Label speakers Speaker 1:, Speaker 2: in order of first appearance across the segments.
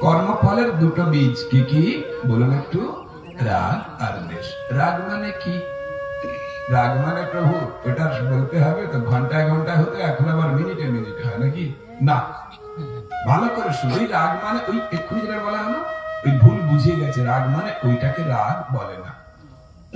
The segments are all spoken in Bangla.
Speaker 1: কর্মফলের দুটো বীজ কি কি? বলুন একটু। রাগ আর দেশ। রাগ মানে কি? রাগ মানে প্রভু ওটা বলতে হবে তো ঘন্টায় ঘন্টায় হতো, এখন আবার মিনিটে মিনিটে হয় নাকি? না। ভালো করে ওই রাগ মানে ওই এক্ষুনি যেটা বলা হলো, ওই ভুল বুঝিয়ে গেছে। রাগ মানে ওইটাকে রাগ বলে না।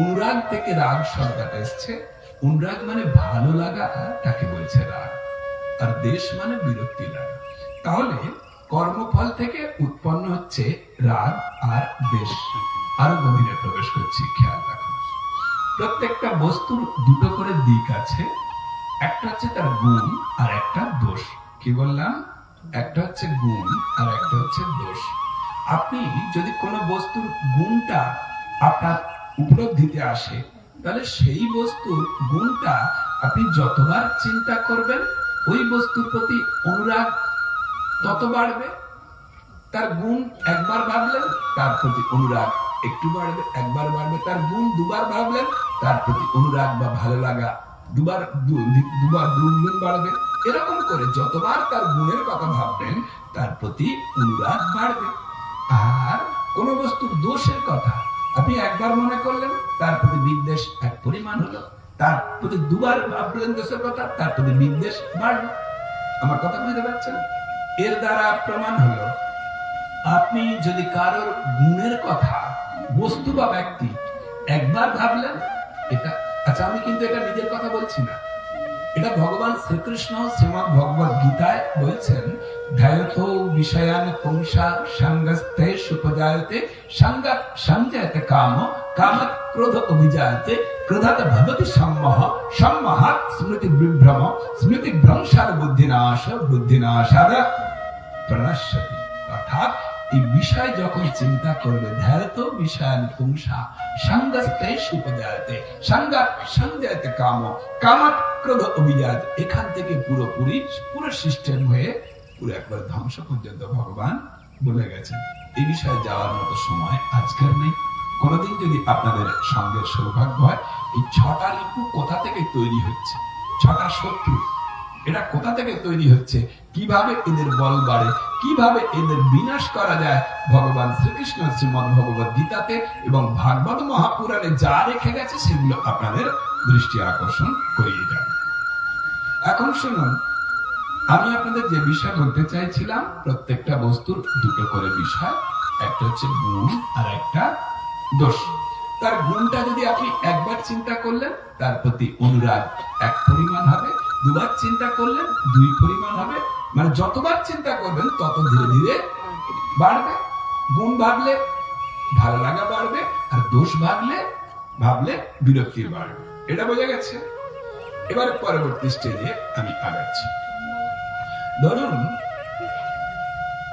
Speaker 1: অনুরাগ থেকে রাগ শব্দটা এসছে। অনুরাগ মানে ভালো লাগা, তাকে বলছে রাগ। আর দেশ মানে বিরক্তি লাগা তাহলে কর্মফল থেকে উৎপন্ন হচ্ছে রাগ আর দেশ আরও গভীরে প্রবেশ করছি, খেয়াল রাখুন প্রত্যেকটা বস্তুর দুটো করে দিক আছে, একটা হচ্ছে তার গুণ আর একটা দোষ। কি বললাম? একটা হচ্ছে গুণ আর একটা হচ্ছে দোষ। আপনি যদি কোনো বস্তুর গুণটা আপনার উপলব্ধিতে আসে, তাহলে সেই বস্তুর গুণটা আপনি যতবার চিন্তা করবেন, ওই বস্তুর প্রতি অনুরাগ তত বাড়বে, তার গুণ একবার ভাবলেন তার প্রতি অনুরাগ একটু বাড়বে, একবার বাড়বে, তার গুণ দুবার ভাবলেন তার প্রতি অনুরাগ বা ভালো লাগা দুবার দুবার দুগুণ বাড়বে। এরকম করে যতবার তার গুণের কথা ভাববেন, তার প্রতি অনুরাগ বাড়বে। আর কোন বস্তুর দোষের কথা আপনি একবার মনে করলেন, তার প্রতি বিদ্বেষ এক পরিমাণ হলো, তার প্রতি দুবার ভাবলেন দোষের কথা, তার প্রতি বিদ্বেষ বাড়লো। আমার কথা বুঝতে পারছেন? এর দ্বারা প্রমাণ হলো, আপনি যদি কারোর গুণের কথা, বস্তু বা ব্যক্তি একবার ভাবলেন, এটা আচ্ছা আমি কিন্তু এটা নিজের কথা বলছি না। এটা ভগবান শ্রীকৃষ্ণ শ্রীমদ ভগবত গীতায় বলছেন, ধ্যায়থ বিষয়ান পুংসা সুপজায়তে সঞ্জয়তে কাম ক্রোধ অভিজায়তে, ক্রোধাত সম্মহ সম্মহাত স্মৃতি বিভ্রম স্মৃতি ভ্রংসার বুদ্ধিনাশ, বুদ্ধিনাশাদ। অর্থাৎ এই বিষয় যখন চিন্তা করবে, ধ্যায়ত বিষয়ান পুংসা সঞ্জয়তে কাম কামাত ক্রোধ অভিজাত, এখান থেকে পুরোপুরি পুরো সিস্টেম হয়ে পুরো একবার ধ্বংস পর্যন্ত ভগবান বলে গেছেন। এই বিষয়ে যাওয়ার মতো সময় আজকের নেই। কোনোদিন যদি আপনাদের সঙ্গে সৌভাগ্য হয়, এই ছটা রিপু কোথা থেকে তৈরি হচ্ছে? ছটা শত্রু। এরা কোথা থেকে তৈরি হচ্ছে? কীভাবে এদের বল বাড়ে? কীভাবে এদের বিনাশ করা যায়? ভগবান শ্রীকৃষ্ণ শ্রীমদ ভগবত গীতাতে এবং ভাগবত মহাপুরাণে যা রেখে গেছে, সেগুলো আপনাদের দৃষ্টি আকর্ষণ করিয়ে যাবে এখন শুনুন, আমি আপনাদের যে বিষয় বলতে চাইছিলাম, প্রত্যেকটা বস্তুর দুটো করে বিষয়, একটা হচ্ছে গুণ আর একটা দোষ। তার গুণটা যদি আপনি একবার চিন্তা করলেন, তার প্রতি অনুরাগ এক পরিমাণ হবে। দুবার চিন্তা করলেন দুই পরিমাণ হবে। মানে যতবার চিন্তা করবেন, তত ধীরে ধীরে বাড়বে। গুণ ভাবলে ভালো লাগা বাড়বে, আর দোষ ভাবলে ভাবলে বিরক্তি বাড়বে। এটা বোঝা গেছে। এবারে পরবর্তী স্টেজে আমি আগাচ্ছি। ধরুন,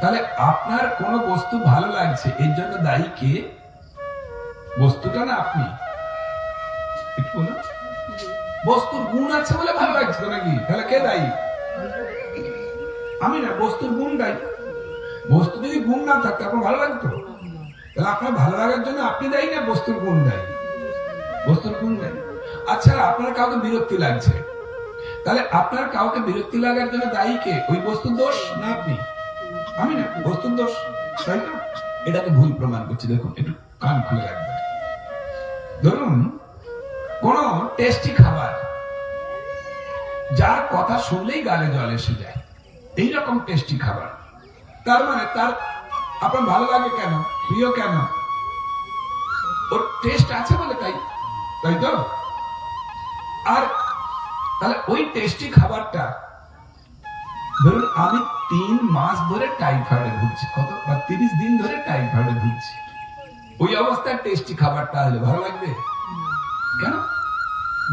Speaker 1: তাহলে আপনার কোন বস্তু ভালো লাগছে, এর জন্য দায়ী কে? বস্তুটা না আপনি। একটু বলুন। বস্তুর গুণ আছে বলে ভালো লাগছে নাকি? তাহলে কে দায়ী? আমি না, বস্তুর গুণ দায়ী। বস্তু যদি গুণ না থাকতো আপনার ভালো লাগতো। তাহলে আপনার ভালো লাগার জন্য আপনি দায়ী না বস্তুর গুণ দায়ী? বস্তুর গুণ দায়ী। আচ্ছা আপনার কাউকে বিরক্তি লাগছে? তাহলে আপনার কাউকে বিরক্তি লাগার জন্য দায়ী কে? ওই বস্তুর দোষ না আপনি? আমি না, বস্তুর দোষ। তাই তো এটাকে ভুল প্রমাণ করছি। দেখুন, একটু কান খুলে রাখবেন। ধরুন কোন টেস্টি খাবার। যার কথা শুনলেই গালে জল এসে যায়। এইরকম টেস্টি খাবার। তার মানে তার, আপনার ভালো লাগে কেন? প্রিয় কেন? ওর টেস্ট আছে বলে তাই তাই তো? আর তাহলে ওই টেস্টি খাবারটা, ধরুন আমি তিন মাস ধরে টাইফয়েডে ভুগছি। কত? বা তিরিশ দিন ধরে টাইফয়েডে ভুগছি। ওই অবস্থায় টেস্টি খাবারটা হলে ভালো লাগবে? কেন?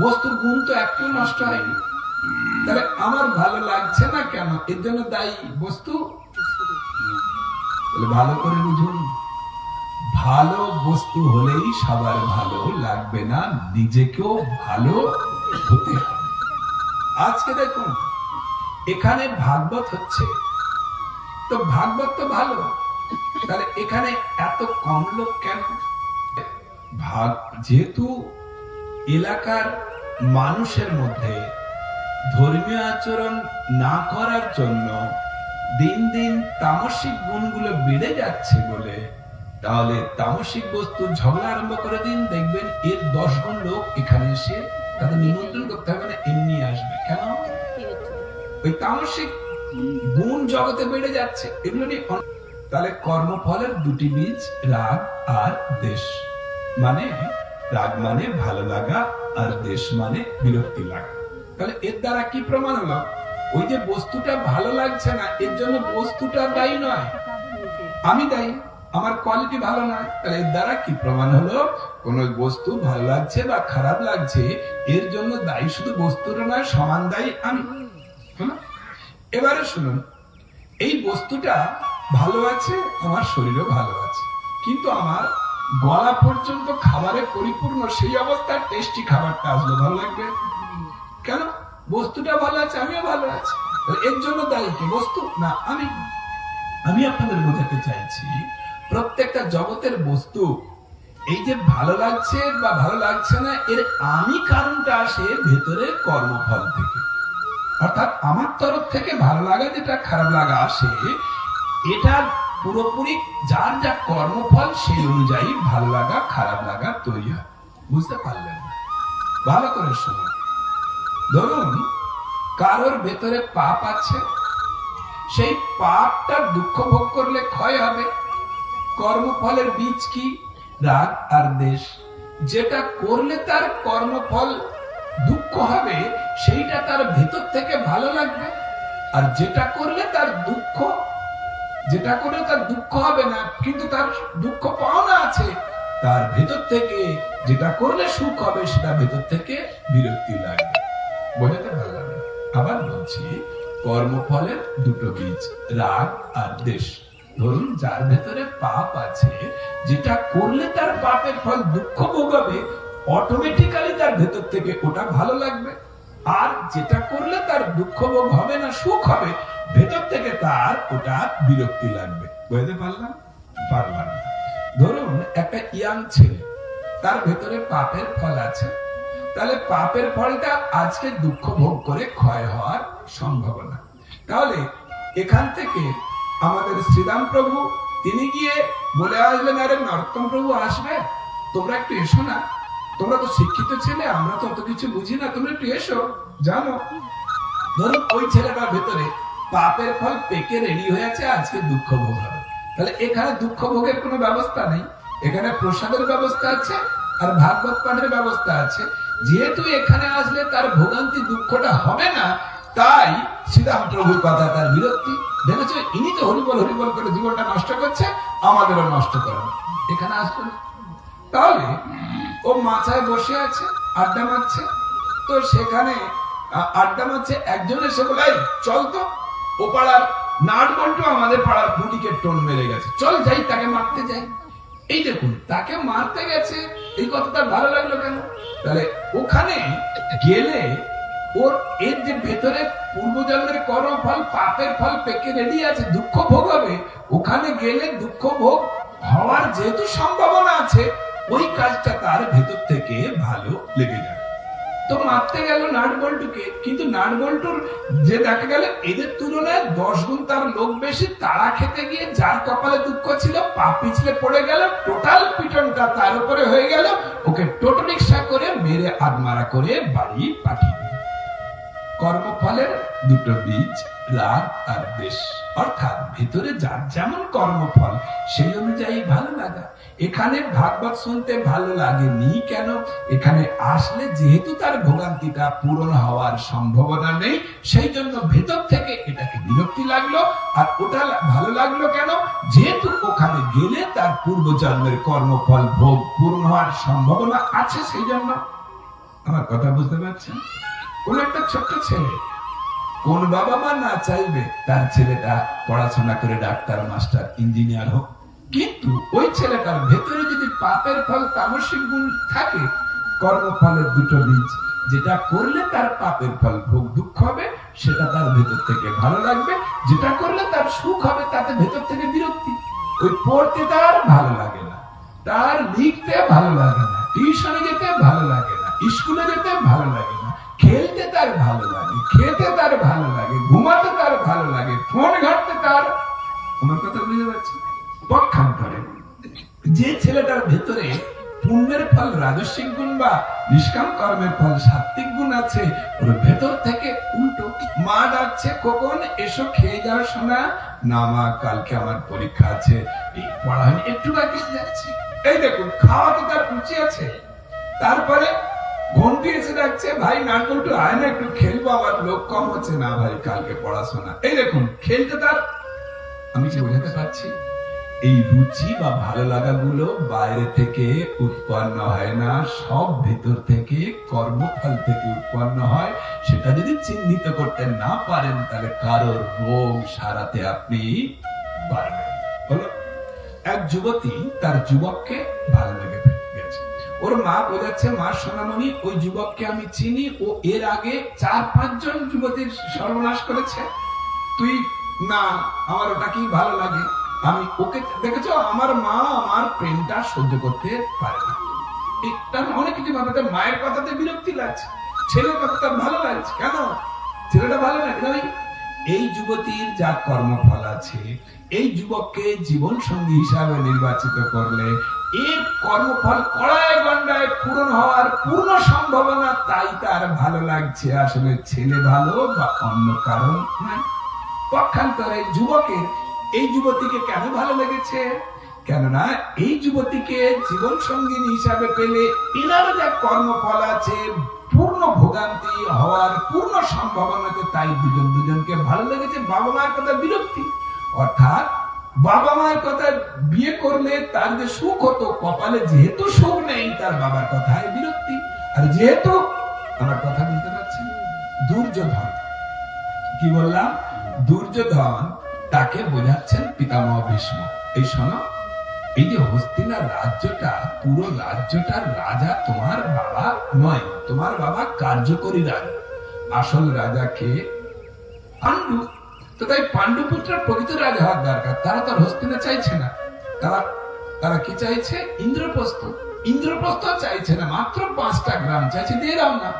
Speaker 1: বস্তুর গুণ তো একটু নষ্ট হয়নি তাহলে আমার ভালো লাগছে না কেন? এর জন্য দায়ী বস্তু? ভালো করে বুঝুন। ভালো বস্তু হলেই সবার ভালো লাগবে না, নিজেকেও ভালো হতে হবে। আজকে দেখুন, এখানে ভাগবত হচ্ছে। তো ভাগবত তো ভালো, তাহলে এখানে এত কম লোক কেন? ভাগ যেহেতু এলাকার মানুষের মধ্যে ধর্মীয় আচরণ না করার জন্য দিন দিন তামসিক গুণগুলো বেড়ে যাচ্ছে বলে। তাহলে তামসিক বস্তু ঝগড়া আরম্ভ করে দিন, দেখবেন এর দশ গুণ লোক এখানে এসে তাদের নিমন্ত্রণ করতে হবে না, এমনি আসবে। কেন? ওই তামসিক গুণ জগতে বেড়ে যাচ্ছে, এগুলো নিয়ে তাহলে কর্মফলের দুটি বীজ রাগ আর দেশ। মানে রাগ মানে ভালো লাগা আর দেশ মানে বিরক্তি লাগা। তাহলে এর দ্বারা কি প্রমাণ হলো? ওই যে বস্তুটা ভালো লাগছে না, এর জন্য বস্তুটা দায়ী নয়। আমি দায়ী, আমার কোয়ালিটি ভালো নয় তাহলে এর দ্বারা কি প্রমাণ হলো? কোন বস্তু ভালো লাগছে বা খারাপ লাগছে, এর জন্য দায়ী শুধু বস্তুটা নয়, সমান দায়ী আমি। এবারে শুনুন, এই বস্তুটা ভালো আছে, আমার শরীরও ভালো আছে, কিন্তু আমার গলা পর্যন্ত খাবারে পরিপূর্ণ সেই অবস্থার টেস্টি খাবারটা আসলে ভালো লাগবে। কেন? বস্তুটা ভালো আছে, আমিও ভালো আছি। এর জন্য দায়ী কি? বস্তু? না, আমি। আমি আপনাদের বোঝাতে চাইছি, প্রত্যেকটা জগতের বস্তু এই যে ভালো লাগছে বা ভালো লাগছে না, এর আমি কারণটা আসে ভেতরে কর্মফল থেকে। অর্থাৎ আমার তরফ থেকে ভালো লাগা, যেটা খারাপ লাগা আসে, এটা পুরোপুরি যার যা কর্মফল সেই অনুযায়ী ভালো লাগা, খারাপ লাগা তৈরি হয়। বুঝতে পারলেন? না ভালো করে শুনুন। ধরুন, কারোর ভেতরে পাপ আছে, সেই পাপটার দুঃখ ভোগ করলে ক্ষয় হবে। কর্মফলের বীজ কি? রাগ আর দেশ। যেটা করলে তার কর্মফল দুঃখ হবে, সেইটা তার ভেতর থেকে ভালো লাগবে। আর যেটা করলে তার দুঃখ যেটা করলে তার দুঃখ হবে না, কিন্তু তার দুঃখ পাওনা আছে, তার ভেতর থেকে যেটা করলে সুখ হবে, সেটা ভেতর থেকে বিরক্তি লাগবে। বোঝাতে পারলাম? না? আবার বলছি, কর্মফলের দুটো বীজ, রাগ আর দেশ। ধরুন, যার ভেতরে পাপ আছে, যেটা করলে তার পাপের ফল দুঃখ ভোগাবে অটোমেটিক্যালি তার ভেতর থেকে ওটা ভালো লাগবে। আর যেটা করলে তার দুঃখ ভোগ হবে না, সুখ হবে ভেতর থেকে তার ওটা বিরক্তি লাগবে। বুঝতে পারলাম? পারলাম ধরুন, একটা ইয়াং ছেলে, তার ভেতরে পাপের ফল আছে। তাহলে পাপের ফলটা আজকে দুঃখ ভোগ করে ক্ষয় হওয়ার সম্ভাবনা। তাহলে এখান থেকে আমাদের শ্রীরাম প্রভু, তিনি গিয়ে বলে আসবেন আরে নরোত্তম প্রভু আসবে? তোমরা একটু এসো না। তোমরা তো শিক্ষিত ছেলে, আমরা তো অত কিছু বুঝি না। তোমরা একটু এসো, জানো? ধরুন, ওই ছেলেটার ভেতরে পাপের ফল পেকে রেডি হয়ে আছে আজকে দুঃখ ভোগ হবে। তাহলে এখানে দুঃখ ভোগের কোনো ব্যবস্থা নেই। এখানে প্রসাদের ব্যবস্থা আছে, আর ভাগবত পাঠের ব্যবস্থা আছে। যেহেতু এখানে আসলে তার ভোগান্তি দুঃখটা হবে না, তাই শ্রীরাম প্রভুর কথা তার বিরক্তি। দেখেছ, ইনি তো হরিবল হরিবল করে জীবনটা নষ্ট করছে, আমাদেরও নষ্ট করবে এখানে আসবে না। তাহলে ও মাথায় বসে আছে, আড্ডা মারছে। তো সেখানে আড্ডা মারছে একজন এসে বলে চল তো। ও পাড়ার নাটবল্টু আমাদের পাড়ার পুটিকে টোন মেরে গেছে। চল যাই, তাকে মারতে যাই। এই দেখুন, তাকে মারতে গেছে। এই কথাটা ভালো লাগল কেন? তাহলে ওখানে গেলে ওর এর যে ভেতরে পূর্বজন্মের কর্মফল পাপের ফল পেকে রেডি আছে, দুঃখ ভোগ হবে। ওখানে গেলে দুঃখ ভোগ হওয়ার যেহেতু সম্ভাবনা আছে, ওই কাজটা তার ভেতর থেকে ভালো লেগে যাবে তো মারতে গেল নাটবল্টুকে কিন্তু নাটবল্টুর যে দেখা গেল, এদের তুলনায় দশ গুণ তার লোক বেশি। তারা খেতে গিয়ে যার কপালে দুঃখ ছিল, পা পিছলে পড়ে গেল, টোটাল পিটনটা তার উপরে হয়ে গেল। ওকে টোটো রিক্সা করে মেরে আদমারা করে বাড়ি পাঠিয়ে কর্মফলের দুটো বীজ, রাগ আর দেশ। অর্থাৎ ভিতরে যার যেমন কর্মফল, সেই অনুযায়ী ভালো লাগা। এখানে ভাগবত শুনতে ভালো লাগেনি কেন? এখানে আসলে যেহেতু তার ভোগান্তিটা পূরণ হওয়ার সম্ভাবনা নেই, সেই জন্য ভেতর থেকে এটাকে বিরক্তি লাগল। আর ওটা ভালো লাগল কেন? যেহেতু ওখানে গেলে তার পূর্বজন্মের কর্মফল ভোগ পূরণ হওয়ার সম্ভাবনা আছে সেই জন্য। আমার কথা বুঝতে পারছেন? কোন একটা ছোট্ট ছেলে কোন বাবা মা না চাইবে তার ছেলেটা পড়াশোনা করে ডাক্তার, মাস্টার, ইঞ্জিনিয়ার হোক। কিন্তু ওই ছেলেটার ভেতরে যদি পাপের ফল, তামসিক গুণ থাকে, কর্মফলের দুটো বীজ, যেটা করলে তার পাপের ফল, ভোগ, দুঃখ হবে, সেটা তার ভেতর থেকে ভালো লাগবে, যেটা করলে তার সুখ হবে, তাতে ভেতর থেকে বিরক্তি। ওই পড়তে তার ভালো লাগে না, তার লিখতে ভালো লাগে না, টিউশনে যেতে ভালো লাগে না, স্কুলে যেতে ভালো লাগে না, খেলতে তার ভালো লাগে খেতে পারছেন পক্ষান্তরে যে ছেলেটার ভেতরে পুণ্যের ফল, রাজস্বিক গুণ বা নিষ্কাম কর্মের ফল সাত্বিক গুণ আছে, ওর ভেতর থেকে উল্টো মা ডাকছে কখন এসো খেয়ে যাও শোনা না মা, কালকে আমার পরীক্ষা আছে। এই পড়া একটু বাকি যাচ্ছে। এই দেখুন খাওয়াতে তার রুচি আছে। তারপরে ঘন্টি এসে ডাকছে, ভাই নাটক একটু আয় না, একটু খেলব, আমার লোক কম হচ্ছে। না ভাই, কালকে পড়াশোনা। এই দেখুন, খেলতে তার আমি কি বোঝাতে পারছি? এই রুচি বা ভালো লাগাগুলো বাইরে থেকে উৎপন্ন হয় না, সব ভেতর থেকে কর্মফল থেকে উৎপন্ন হয়। সেটা যদি চিহ্নিত করতে না পারেন, তাহলে কারোর রোগ সারাতে আপনি পারবেন হলো এক যুবতী তার যুবককে ভালো লেগে গেছে। ওর মা বোঝাচ্ছে, মা সোনামণি, ওই যুবককে আমি চিনি, ও এর আগে চার পাঁচজন যুবতীর সর্বনাশ করেছে। তুই, না, আমার ওটাকেই ভালো লাগে। আমি ওকে দেখেছ? আমার মা আমার প্রেমটা সহ্য করতে পারে না। এটা অনেক কিছু ভাবে তার মায়ের কথাতে বিরক্তি লাগছে, ছেলের কথা তার ভালো লাগছে। কেন? ছেলেটা ভালো লাগে না এই যুবতীর যা কর্মফল আছে, এই যুবককে জীবন সঙ্গী হিসাবে নির্বাচিত করলে এর কর্মফল কড়ায় গন্ডায় পূরণ হওয়ার পূর্ণ সম্ভাবনা তাই তার ভালো লাগছে। আসলে ছেলে ভালো বা অন্য কারণ পক্ষান্তরে যুবকের এই যুবতীকে কেন ভালো লেগেছে? কেননা এই যুবতীকে জীবন সঙ্গিনী হিসাবে পেলে এনার যা কর্মফল আছে, পূর্ণ ভোগান্তি হওয়ার পূর্ণ সম্ভাবনাতে তাই দুজন দুজনকে ভালো লেগেছে। বাবা মায়ের কথা বিরক্তি। অর্থাৎ বাবা মায়ের কথা বিয়ে করলে তার যে সুখ হতো, কপালে যেহেতু সুখ নেই, তার বাবার কথায় বিরক্তি। আর যেহেতু আমার কথা বুঝতে পারছি দুর্যোধন। কি বললাম? দুর্যোধন তাকে বোঝাচ্ছেন পিতামহ ভীষ্ম। এই শোনো, এই যে হস্তিনার রাজ্যটা, পুরো রাজ্যটার রাজা তোমার বাবা নয়, তোমার বাবা কার্যকরী রাজা। আসল রাজা কে? পাণ্ডু। তো তাই পাণ্ডু পুত্রের প্রকৃত রাজা হওয়ার দরকার। তারা তার হস্তিনা চাইছে না। তারা তারা কি চাইছে? ইন্দ্রপ্রস্থ। ইন্দ্রপ্রস্থ চাইছে না, মাত্র পাঁচটা গ্রাম। চাইছে দিয়ে দাও না।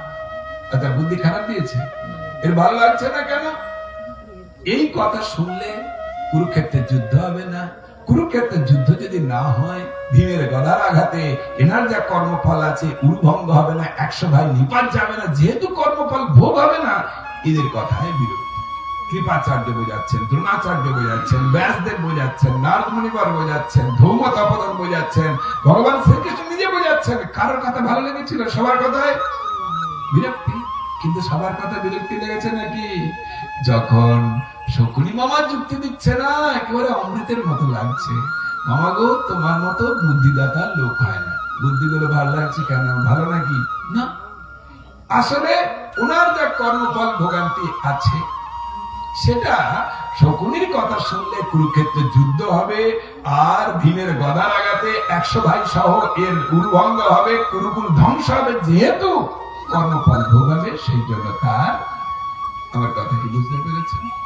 Speaker 1: তার বুদ্ধি খারাপ দিয়েছে। এর ভালো লাগছে না কেন? এই কথা শুনলে কুরুক্ষেত্রের যুদ্ধ হবে না। কুরুক্ষেত্রের যুদ্ধ যদি না হয়, ভীমের গদার আঘাতে এনার যা কর্মফল আছে, উরুভঙ্গ হবে না, একশো ভাই নিপাত যাবে না, যেহেতু কর্মফল ভোগ হবে না, এদের কথায় বিরক্তি। কৃপাচার্য বোঝাচ্ছেন, দ্রোণাচার্য বোঝাচ্ছেন, ব্যাসদেব বোঝাচ্ছেন নারদ মুনিবর বোঝাচ্ছেন ধৌম তপদন বোঝাচ্ছেন, ভগবান শ্রীকৃষ্ণ নিজে বোঝাচ্ছেন, কারোর কথা ভালো লেগেছিল, সবার কথায় বিরক্তি। কিন্তু সবার কথা বিরক্তি লেগেছে নাকি? যখন শকুনি মামা যুক্তি দিচ্ছে না একেবারে অমৃতের মতো লাগছে। মামা গো তোমার মতো বুদ্ধিদাতার লোক হয় না। বুদ্ধিগুলো ভালো লাগছে কেন? ভালো নাকি? না। আসলে ওনার যা কর্মফল ভোগান্তি আছে সেটা শকুনির কথা শুনলে কুরুক্ষেত্রে যুদ্ধ হবে আর ভীমের গদার লাগাতে একশো ভাই সহ এর উর্ভঙ্গ হবে কুরুকুল ধ্বংস হবে যেহেতু কর্মফল ভোগ হবে সেই জন্য তার আমার কথা কি বুঝতে পেরেছেন?